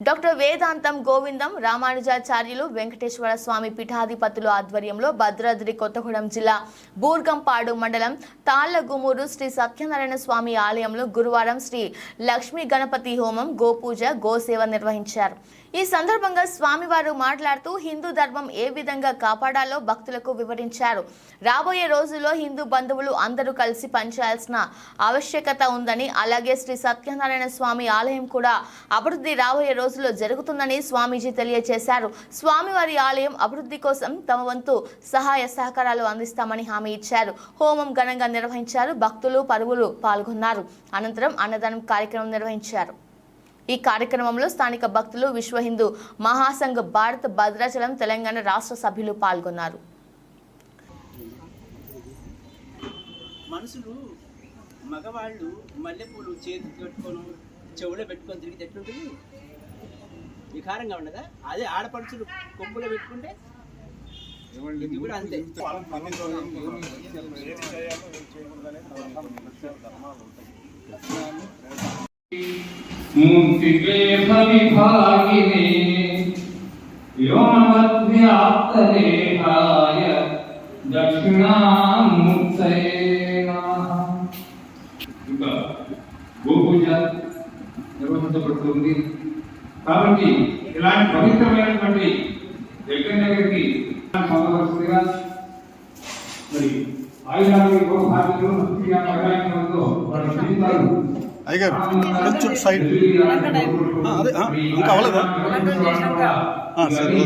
Doctor వేదాంతం గోవిందం రామానుజాచార్యులు వెంకటేశ్వర స్వామి పీఠాధిపతులు ఆధ్వర్యంలో భద్రాద్రి కొత్తగూడెం జిల్లా బూర్గంపాడు మండలం తాళ్ళగుమూరు శ్రీ సత్యనారాయణ స్వామి ఆలయంలో గురువారం శ్రీ లక్ష్మీ గణపతి హోమం గోపూజ గోసేవ నిర్వహించారు. ఈ సందర్భంగా స్వామివారు మాట్లాడుతూ హిందూ ధర్మం ఏ విధంగా కాపాడాలో భక్తులకు వివరించారు. రాబోయే రోజుల్లో హిందూ బంధువులు అందరూ కలిసి పనిచేయాల్సిన ఆవశ్యకత ఉందని అలాగే శ్రీ సత్యనారాయణ స్వామి ఆలయం కూడా అభివృద్ధి రాబోయే రోజుల్లో జరుగుతుందని స్వామీజీ తెలియజేశారు. స్వామివారి ఆలయం అభివృద్ధి కోసం తమ వంతు సహాయ సహకారాలు అందిస్తామని హామీ ఇచ్చారు. హోమం ఘనంగా నిర్వహించారు. భక్తులు పరువులు పాల్గొన్నారు. అనంతరం అన్నదానం కార్యక్రమం నిర్వహించారు. ఈ కార్యక్రమంలో స్థానిక భక్తులు విశ్వ హిందూ మహాసంఘ్ భారత్ భద్రాచలం తెలంగాణ రాష్ట్ర సభ్యులు పాల్గొన్నారు. మనుషులు మగవాళ్ళు మల్లెపూలు చేతికి పెట్టుకొని చెవులో పెట్టుకొని తిరిగితే ఎట్లుంటుంది? వికారంగా ఉండదా? అదే ఆడపడుచులు కొమ్ములో పెట్టుకుంటే? ఇది కూడా అంతే. मूर्तिक्लेशविभागिने व्योमवद्व्याप्तदेहाय दक्षिणामूर्तये नमः ఇంకా గోపూజ నిర్వహించబడుతుంది కాబట్టి ఇలాంటి పవిత్రమైనటువంటి దగ్గర దగ్గరికి పొందవలసిందిగా మరి ఆయుధాలు గోభాగ్యులు భక్తి వైరాగ్యంతో వాళ్ళ జీవితాలు అయ్యగారు కొంచెం సైడ్ ఆ, అదే ఇంకా అవ్వలేదా? ఆ, సరే,